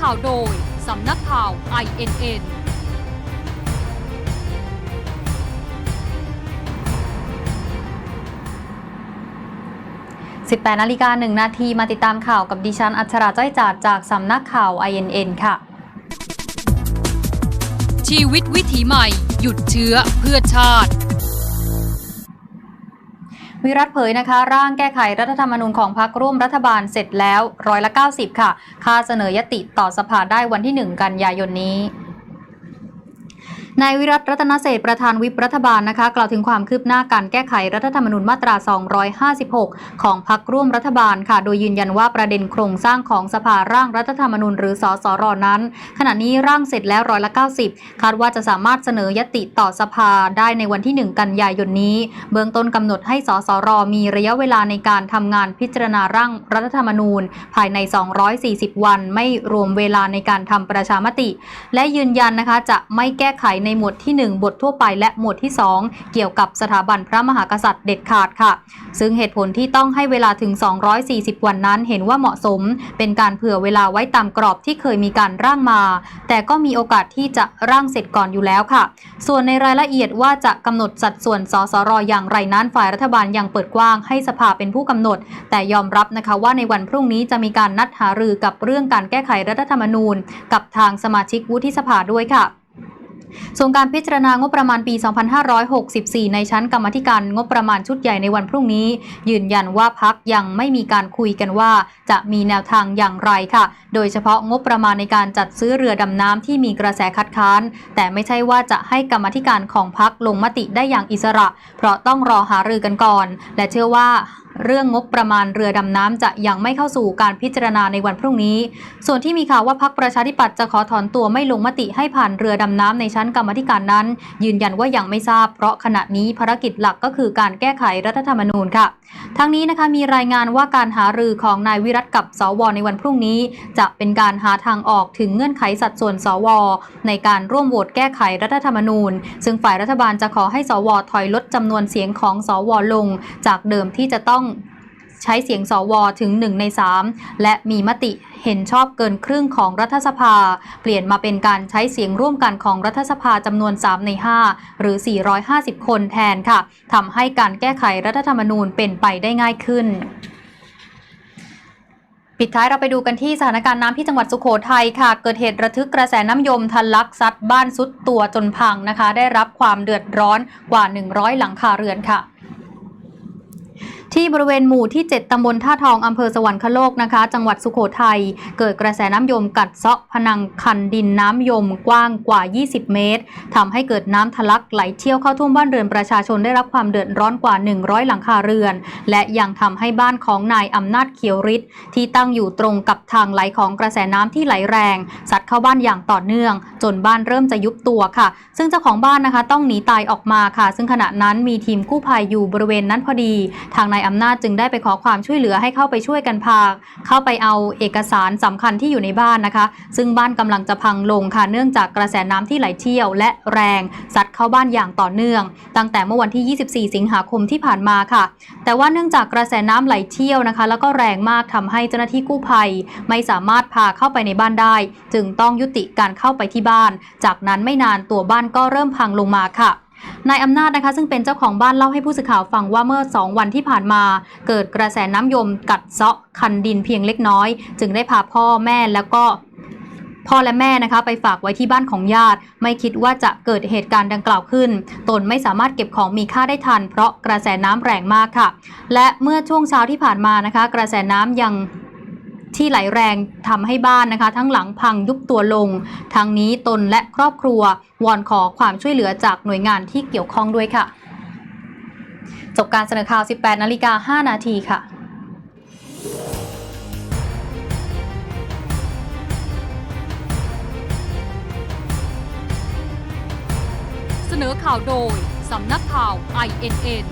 ข่าวโดย สำนักข่าว INN 18นาฬิกา1นาทีมาติดตามข่าวกับดิฉัน อัชราจ้อยจาดจากสำนักข่าว INN ค่ะ ชีวิตวิถีใหม่ หยุดเชื้อเพื่อชาติ วิรัตเผยนะคะ ร่างแก้ไขรัฐธรรมนูญของพรรคร่วมรัฐบาลเสร็จแล้วร้อยละ 90 ค่ะ ค่าเสนอยติต่อสภาได้วันที่ 1 กันยายนนี้ นายวิรัตรัตนเศษประธานวิปรัฐบาลนะคะ กล่าวถึงความคืบหน้าการแก้ไขรัฐธรรมนูญมาตรา 256 ของพรรคร่วมรัฐบาลค่ะ โดยยืนยันว่าประเด็นโครงสร้างของสภาร่างรัฐธรรมนูญหรือสสรนั้น ขณะนี้ร่างเสร็จแล้วร้อยละ 90 คาดว่าจะสามารถเสนอยติต่อสภาได้ในวันที่ 1 กันยายนนี้ เบื้องต้นกำหนดให้สสรมีระยะเวลาในการทำงานพิจารณาร่างรัฐธรรมนูญ ภายใน 240 วัน ไม่รวมเวลาในการทำประชามติ และยืนยันนะคะจะไม่แก้ไขในในหมวดที่ 1 บททั่วไปและหมวดที่ 2 เกี่ยวกับสถาบันพระมหากษัตริย์เด็ดขาดค่ะ ซึ่งเหตุผลที่ต้องให้เวลาถึง 240 วันนั้นเห็นว่าเหมาะสม เป็นการเผื่อเวลาไว้ตามกรอบที่เคยมีการร่างมา แต่ก็มีโอกาสที่จะร่างเสร็จก่อนอยู่แล้วค่ะ ส่วนในรายละเอียดว่าจะกำหนดสัดส่วนสสรอย่างไรนั้นฝ่ายรัฐบาลยังเปิดกว้างให้สภาเป็นผู้กำหนด แต่ยอมรับนะคะว่าในวันพรุ่งนี้จะมีการนัดหารือกับเรื่องการแก้ไขรัฐธรรมนูญ กับทางสมาชิกวุฒิสภาด้วยค่ะ ส่วนการพิจารณางบประมาณปี 2564 ในชั้นกรรมธิการงบประมาณชุดใหญ่ในวันพรุ่งนี้ ยืนยันว่าพักยังไม่มีการคุยกันว่าจะมีแนวทางอย่างไรค่ะ โดยเฉพาะงบประมาณในการจัดซื้อเรือดำน้ำที่มีกระแสคัดค้าน แต่ไม่ใช่ว่าจะให้กรรมธิการของพักลงมติได้อย่างอิสระ เพราะต้องรอหารือกันก่อน และเชื่อว่า เรื่องงบประมาณเรือดำน้ำจะยังไม่เข้าสู่การพิจารณาในวันพรุ่งนี้ ส่วนที่มีข่าวว่าพักประชาธิปัตย์จะขอถอนตัวไม่ลงมติให้ผ่านเรือดำน้ำในชั้นกรรมธิการนั้น ยืนยันว่ายังไม่ทราบ เพราะขณะนี้ภารกิจหลักก็คือการแก้ไขรัฐธรรมนูญค่ะ ทั้งนี้นะคะมีรายงานว่าการหารือของนายวิรัตกับสวในวันพรุ่งนี้ จะเป็นการหาทางออกถึงเงื่อนไขสัดส่วนสว ในการร่วมโหวตแก้ไขรัฐธรรมนูญ ซึ่งฝ่ายรัฐบาลจะขอให้สวถอยลดจำนวนเสียงของสวลง จากเดิมที่จะต้อง ใช้เสียงสวถึง 1 ใน 3 และมีมติเห็นชอบเกินครึ่งของรัฐสภา เปลี่ยนมาเป็นการใช้เสียงร่วมกันของรัฐสภาจำนวน 3 ใน 5 หรือ 450 คนแทนค่ะทำให้การแก้ไขรัฐธรรมนูญเป็นไปได้ง่ายขึ้นปิดท้ายเราไปดูกันที่สถานการณ์น้ำที่จังหวัดสุโขทัยค่ะ เกิดเหตุระทึกกระแสน้ำยมทะลักซัดบ้านซุดตัวจนพังนะคะ ได้รับความเดือดร้อนกว่า 100 หลังคาเรือนค่ะ ที่บริเวณหมู่ที่ 7 ตำบลท่าทองอำเภอสวรรคโลกนะคะ จังหวัดสุโขทัย เกิดกระแสน้ำยมกัดเซาะผนังคันดินน้ำยมกว้างกว่า 20 เมตรทำให้เกิดน้ำทะลักไหลเชี่ยวเข้าท่วมบ้านเรือนประชาชนได้รับความเดือดร้อนกว่า 100 หลังคาเรือน และยังทำให้บ้านของนายอำนาจเขียวฤทธิ์ที่ตั้งอยู่ตรงกับทางไหลของกระแสน้ำที่ไหลแรงซัดเข้าบ้านอย่างต่อเนื่อง จนบ้านเริ่มจะยุบตัวค่ะ ซึ่งเจ้าของบ้านนะคะต้องหนีตายออกมาค่ะ ซึ่งขณะนั้นมีทีมกู้ภัยอยู่บริเวณนั้นพอดีทางนายอำนาจจึงได้ไปขอความช่วยเหลือให้เข้าไปช่วยกันพา เข้าไปเอาเอกสารสำคัญที่อยู่ในบ้านนะคะ ซึ่งบ้านกำลังจะพังลงค่ะเนื่องจากกระแสน้ำที่ไหลเชี่ยวและแรงซัดเข้าบ้านอย่างต่อเนื่อง ตั้งแต่เมื่อวันที่ 24 สิงหาคมที่ผ่านมาค่ะ แต่ว่าเนื่องจากกระแสน้ำไหลเชี่ยวนะคะ แล้วก็แรงมากทำให้เจ้าหน้าที่กู้ภัย ไม่สามารถพาเข้าไปในบ้านได้ จึงต้องยุติการเข้าไปที่บ้าน จากนั้นไม่นานตัวบ้านก็เริ่มพังลงมาค่ะ นายอำนาจนะคะซึ่งเป็นเจ้าของบ้านเล่าให้ผู้สื่อข่าวฟังว่าเมื่อ 2 วันที่ผ่านมา เกิดกระแสน้ำยมกัดเซาะคันดินเพียงเล็กน้อย จึงได้พาพ่อแม่แล้วก็พ่อและแม่นะคะไปฝากไว้ที่บ้านของญาติ ไม่คิดว่าจะเกิดเหตุการณ์ดังกล่าวขึ้น ตนไม่สามารถเก็บของมีค่าได้ทัน เพราะกระแสน้ำแรงมากค่ะ และเมื่อช่วงเช้าที่ผ่านมานะคะ กระแสน้ำยัง ที่ไหลแรงทำให้บ้านนะคะ ทั้งหลังพังยุบตัวลงทั้งนี้ตนและครอบครัว วอนขอความช่วยเหลือจากหน่วยงานที่เกี่ยวข้องด้วยค่ะ จบการเสนอข่าว 18นาฬิกา5นาทีค่ะเสนอข่าวโดย สำนักข่าว INN